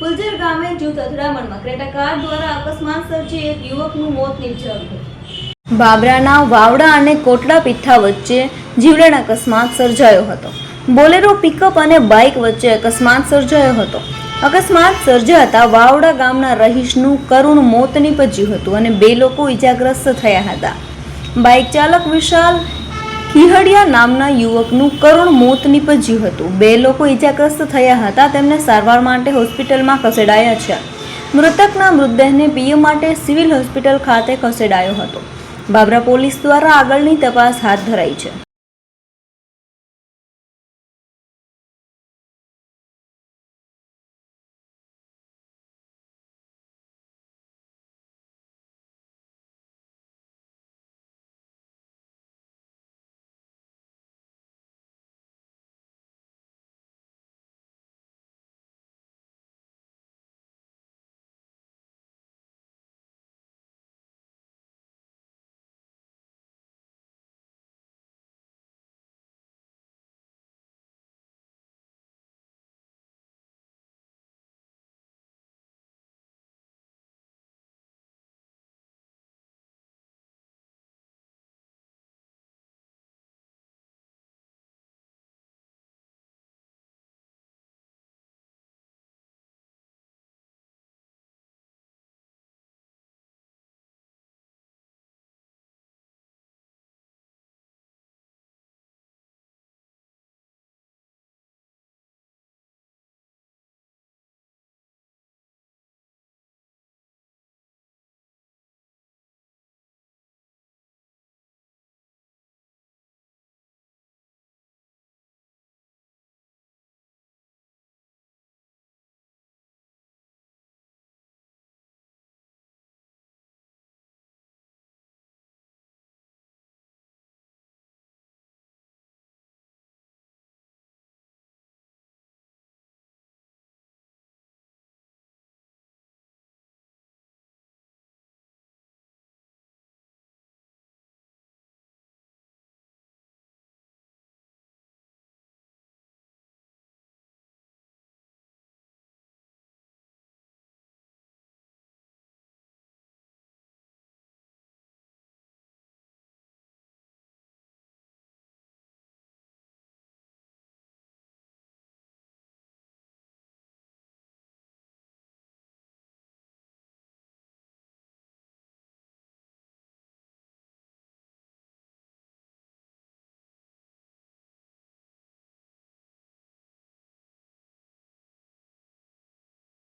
ફુલઝર ગામે જૂથ અથડામણમાં ક્રેટા કાર દ્વારા અકસ્માત સર્જી એક યુવકનું મોત નિપજાવ્યું હતું. બાબરાના વાવડા અને કોટડા પીઠા વચ્ચે જીવલેણ અકસ્માત સર્જાયો હતો. બોલેરો પિકઅપ અને બાઇક વચ્ચે અકસ્માત સર્જાયો હતો. અકસ્માત સર્જાતા વાવડા ગામના રહીશનું કરુણ મોત નીપજ્યું હતું અને બે લોકો ઈજાગ્રસ્ત થયા હતા. બાઇક ચાલક વિશાલ ખીહડિયા નામના યુવકનું કરુણ મોત નીપજ્યું હતું. બે લોકો ઇજાગ્રસ્ત થયા હતા, તેમને સારવાર માટે હોસ્પિટલમાં ખસેડાયા છે. મૃતકના મૃતદેહને પીએમ માટે સિવિલ હોસ્પિટલ ખાતે ખસેડાયો હતો. બાબરા પોલીસ દ્વારા આગળની તપાસ હાથ ધરાઈ છે.